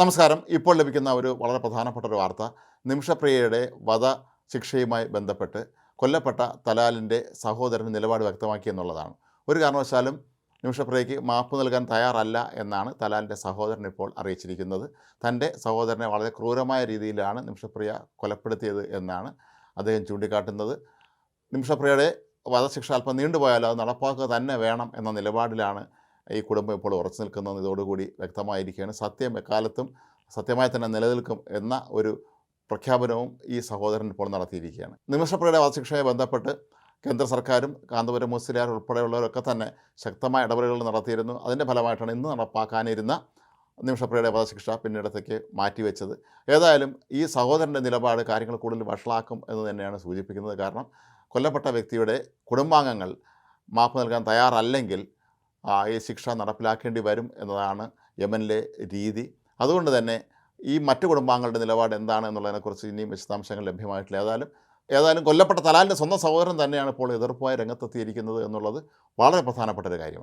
നമസ്കാരം. ഇപ്പോൾ ലഭിക്കുന്ന ഒരു വളരെ പ്രധാനപ്പെട്ട ഒരു വാർത്ത. നിമിഷപ്രിയയുടെ വധ ശിക്ഷയുമായി ബന്ധപ്പെട്ട് കൊല്ലപ്പെട്ട തലാലിന്റെ സഹോദരൻ നിലപാട് വ്യക്തമാക്കി എന്നുള്ളതാണ്. ഒരു കാരണവശാലും നിമിഷപ്രിയയ്ക്ക് മാപ്പ് നൽകാൻ തയ്യാറല്ല എന്നാണ് തലാലിന്റെ സഹോദരൻ ഇപ്പോൾ അറിയിച്ചിരിക്കുന്നത്. തന്റെ സഹോദരനെ വളരെ ക്രൂരമായ രീതിയിലാണ് നിമിഷപ്രിയ കൊലപ്പെടുത്തിയത് എന്നാണ് അദ്ദേഹം ചൂണ്ടിക്കാട്ടുന്നത്. നിമിഷപ്രിയയുടെ വധശിക്ഷ അല്പം നീണ്ടുപോയാലോ അത് നടപ്പാക്കുക തന്നെ വേണം എന്ന നിലപാടിലാണ് ഈ കുടുംബം ഇപ്പോൾ ഉറച്ചു നിൽക്കുന്നതെന്ന് ഇതോടുകൂടി വ്യക്തമായിരിക്കുകയാണ്. സത്യം എക്കാലത്തും സത്യമായി തന്നെ നിലനിൽക്കും എന്ന ഒരു പ്രഖ്യാപനവും ഈ സഹോദരൻ ഇപ്പോൾ നടത്തിയിരിക്കുകയാണ്. നിമിഷപ്രയുടെ വധശിക്ഷയെ ബന്ധപ്പെട്ട് കേന്ദ്ര സർക്കാരും കാന്തപുരം മുസ്ലിയാർ ഉൾപ്പെടെയുള്ളവരൊക്കെ തന്നെ ശക്തമായ ഇടപെടലുകൾ നടത്തിയിരുന്നു. അതിന്റെ ഫലമായിട്ടാണ് ഇന്ന് നടപ്പാക്കാനിരുന്ന നിമിഷപ്രിയയുടെ വധശിക്ഷ പിന്നീടത്തേക്ക് മാറ്റിവെച്ചത്. ഏതായാലും ഈ സഹോദരന്റെ നിലപാട് കാര്യങ്ങൾ കൂടുതൽ വഷളാക്കും എന്ന് തന്നെയാണ് സൂചിപ്പിക്കുന്നത്. കാരണം കൊല്ലപ്പെട്ട വ്യക്തിയുടെ കുടുംബാംഗങ്ങൾ മാപ്പ് നൽകാൻ തയ്യാറല്ലെങ്കിൽ ശിക്ഷ നടപ്പിലാക്കേണ്ടി വരും എന്നതാണ് യമനിലെ രീതി. അതുകൊണ്ട് തന്നെ ഈ മറ്റു കുടുംബാംഗങ്ങളുടെ നിലപാട് എന്താണ് എന്നുള്ളതിനെക്കുറിച്ച് ഇനിയും വിശദാംശങ്ങൾ ലഭ്യമായിട്ടില്ല. ഏതായാലും ഏതായാലും കൊല്ലപ്പെട്ട തലാലിന്റെ സ്വന്തം സഹോദരൻ തന്നെയാണ് ഇപ്പോൾ എതിർപ്പുമായി രംഗത്തെത്തിയിരിക്കുന്നത് എന്നുള്ളത് വളരെ പ്രധാനപ്പെട്ട ഒരു കാര്യമാണ്.